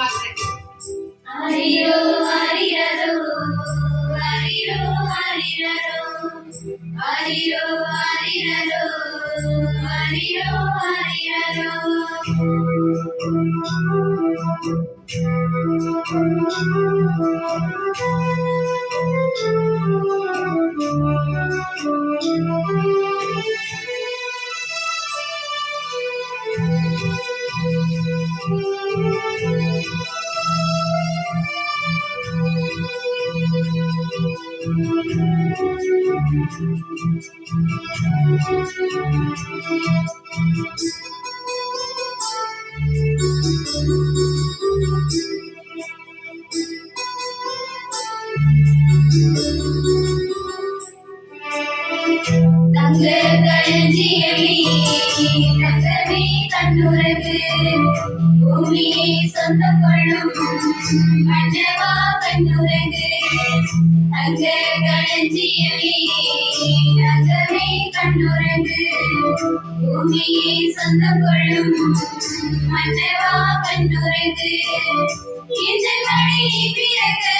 பாக்குறேன் ஹரிரோ Sunday. பூமியை சொந்த கொள்ளும் மன்னவா கண்ணுறகு அங்க களஞ்சியமே தங்கமே கண்ணுறகு பூமியை சொந்த கொள்ளும் மன்னவா கண்ணுறகு இந்த மழை பிறகு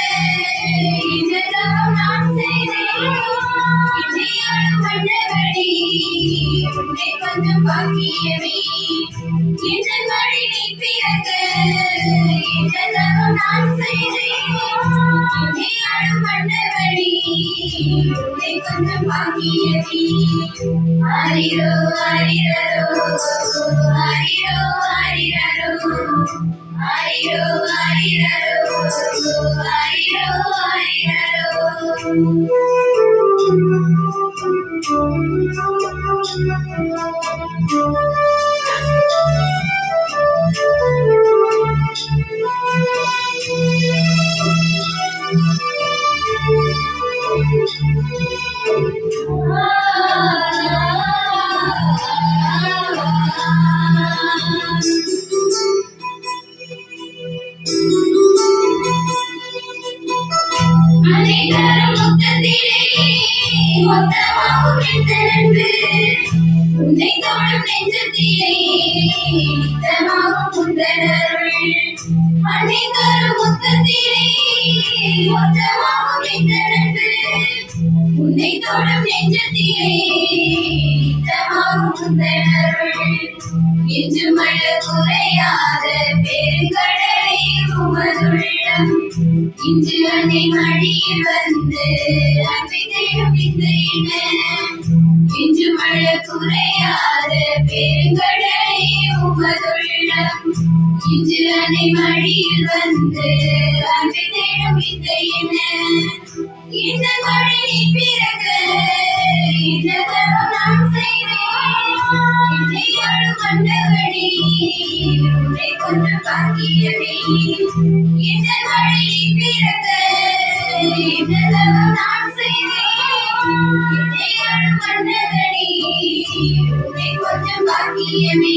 இந்த மன்னவடி உன்னை கொஞ்சம் பாக்கியமே ஹரிரோ ஹரிரரோ ஹரிரோ ஹரிரரோ ஹரிரோ ஹரிரரோ ஹரிரோ உன்னை தோடும் நெஞ்சத்திலே நித்தமாகும் உந்தனருள் அனைவரும் மொத்தத்திலே மொத்தமாகும் எந்த உன்னை நெஞ்சத்திலே இன்று மழை குறையாத பெருங்கடலை உமதுள்ளம். இன்று அன்னை மடியில் வந்து அன்பை தேடும் இன்று மழை குறையாத பெருங்கடலை உமதுள்ளம் இன்று அன்னை மடியில் வந்து அன்பை தேடும் இந்த இந்த மழை நீ இந்த தவம் நான் செய்தேன் உன்னை பாக்கியமே. இந்த இந்த தவம் நான் செய்தேன் உன்னை பாக்கியமே.